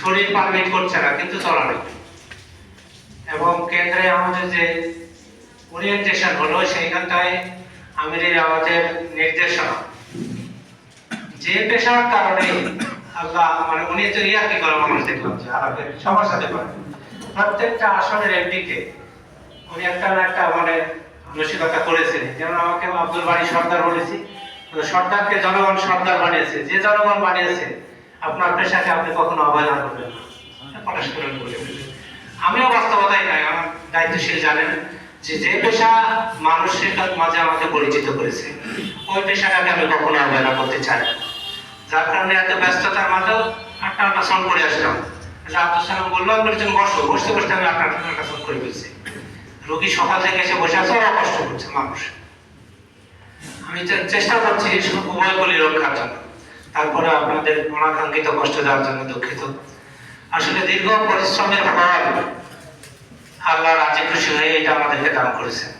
শরীর পারমিট করছে না, কিন্তু চলা নেই। এবং কেন্দ্রে আমাদের যে ওরিয়েন্টেশন হলো, সেইখানটায় আমিরের আমাদের নির্দেশনা। যে পেশার কারণে আল্লাহ মানে উনি তো ইয়ার্কি করে মানুষ দেখলাম যে আরবের সবার সাথে করে প্রত্যেকটা আসনের এমডিকে উনি একটা না একটা মানে মানসিকতা করেছেন। যেমন আমাকে আব্দুল বাড়ি সর্দার বলেছি, সর্দারকে জনগণ সর্দার বানিয়েছে। যে জনগণ বানিয়েছে আপনার পেশাকে আপনি কখনো অবহেলা করবেন না। বলে আমিও বাস্তবতাই নাই আমার দায়িত্বশীল জানেন যে যে পেশা মানুষের মাঝে আমাকে পরিচিত করেছে, ওই পেশাটাকে আমি কখনো অবহেলা করতে চাই যার কারণে এত ব্যস্ততার মাঝেও আটটা আটটা করে আসলাম। আব্দুল সালাম বলল, আমি বলেছেন বসো, বসতে বসতে আমি আটটা আটটা সন করে ফেলছি। রোগী সকাল থেকে এসে বসে আছে কষ্ট করছে, মানুষ। আমি চেষ্টা করছি উভয়গুলি রক্ষার জন্য। তারপরে আপনাদের অনাকাঙ্ক্ষিত কষ্ট দেওয়ার জন্য দুঃখিত। আসলে দীর্ঘ পরিশ্রমের ফল আল্লাহ রাজি খুশি হয়ে এটা আমাদেরকে দান করেছেন।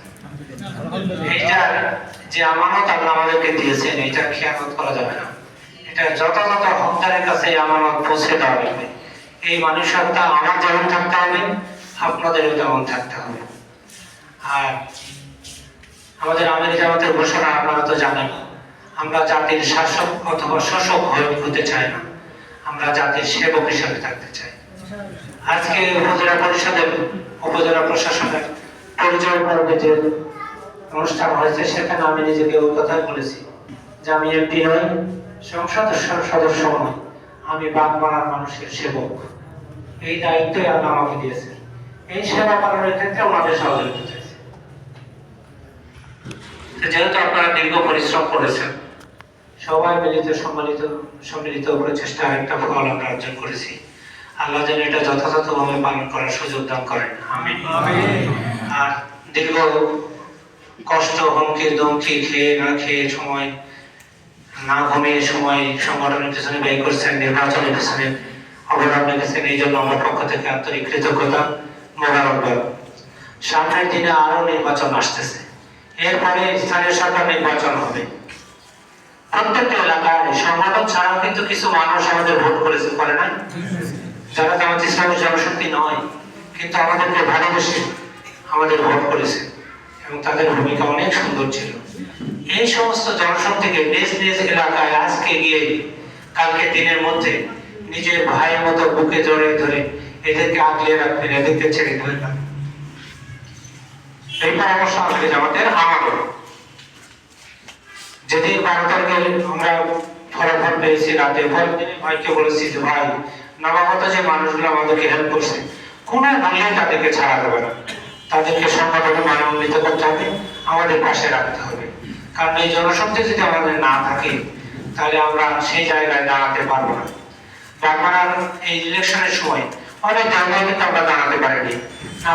এইটার যে আমানত আল্লাহ আমাদেরকে দিয়েছেন, এটা খেয়ানত করা যাবে না। এটা যথাযথ হকদারের কাছে আমানত পৌঁছে দেওয়া লাগবে। এই মানুষত্বা আমার যেমন থাকতে হবে, আপনাদেরও তেমন থাকতে হবে। আর আমাদের আমির জামাতের ঘোষণা আপনারা তো জানেন। আমরা জাতির শাসক অথবা শোষক হয়ে হতে চাই না। আমরা জাতির সেবক হিসাবে থাকতে চাই। আজকে উপজেলা পরিষদের উপজেলা প্রশাসনের পরিচয় পর্বে যে অনুষ্ঠান হয়েছে, সেখানে আমি নিজেকে ওই কথাই বলেছি যে আমি এমপি নই, সংসদ সদস্য নই, আমি বাগমারার মানুষের সেবক। এই দায়িত্বই আল্লাহ আমাকে দিয়েছে এই সেবা পালনের ক্ষেত্রে ওনাদের সহযোগিতা চাইছি। যেহেতু আপনারা দীর্ঘ পরিশ্রম করেছেন সবাই মিলিত সম্মানিত, সম্মিলিত প্রচেষ্টার একটা ফল আমরা অর্জন করেছি। আল্লাহ যেন এটা যথাযথভাবে পালন করার সুযোগ দান করেন। আর দীর্ঘ কষ্ট, হুমকি দমকি খেয়ে না খেয়ে সময়, না ঘুমিয়ে সময় সংগঠনের পিছনে ব্যয় করছেন, নির্বাচনের পিছনে অবদান রেখেছেন এই জন্য আমার পক্ষ থেকে আন্তরিক কৃতজ্ঞতা, মোবারকবাদ। সামনের দিনে আরও নির্বাচন আসতেছে। এরপরে স্থানীয় সরকার নির্বাচন হবে। প্রত্যেকটা এলাকায় সংগঠন ছাড়াও কিন্তু কিছু মানুষ আমাদের ভোট করেছে করে নাই? যারা জামাত ইসলামের জনশক্তি নয়, কিন্তু আমাদেরকে ভালোবেসে আমাদের ভোট করেছে এবং তাদের ভূমিকা অনেক সুন্দর ছিল। এই সমস্ত জনশক্তিকে নিজ নিজ এলাকায় আজকে গিয়ে কালকে দিনের মধ্যে নিজের ভাইয়ের মতো বুকে জড়িয়ে ধরে এদেরকে আগলে রাখবেন, এদেরকে ছেড়ে দেবেন এই পরামর্শ আমাদের জামাতের আমারও যেদিন বারো তারিখে আমরা ফলাফল পেয়েছি, রাতে দিনে ভাইকে বলেছি যে ভাই, নবাগত যে মানুষগুলো আমাদেরকে হেল্প করছে, কোনো মূল্যে তাদেরকে ছাড়া দেবে না। তাদেরকে সংগঠনে মানবান্বিত করতে হবে, আমাদের পাশে রাখতে হবে। কারণ এই জনশক্তি যদি আমাদের না থাকে, তাহলে আমরা সেই জায়গায় দাঁড়াতে পারব না। বারবার এই ইলেকশনের সময় অনেক জায়গায় কিন্তু আমরা দাঁড়াতে পারিনি।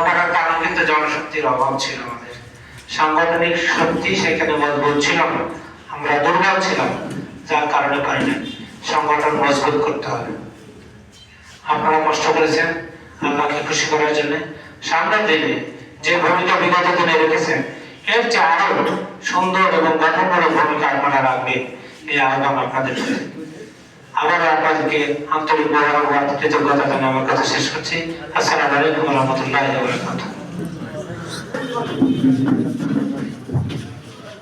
পারার কারণ কিন্তু জনশক্তির অভাব ছিল আমাদের। সাংগঠনিক শক্তি সেখানে মজবুত ছিল না। আমরা দুর্বল ছিলাম, যার কারণে পারি না সংগঠন মজবুত করতে হবে। আপনারা কষ্ট করেছেন, আল্লাহকে খুশি করার জন্য। সামনের দিনে যে ভূমিকা বিগত দিনে রেখেছেন, এর চেয়ে আরও সুন্দর এবং গঠনমূলক ভূমিকা আপনারা রাখবেন এই আহ্বান আপনাদের। আবারও আপনাদেরকে আন্তরিক মোবারকবাদ কৃতজ্ঞতা জানিয়ে আমার কথা শেষ করছি। আসসালামু আলাইকুম রহমতুল্লাহ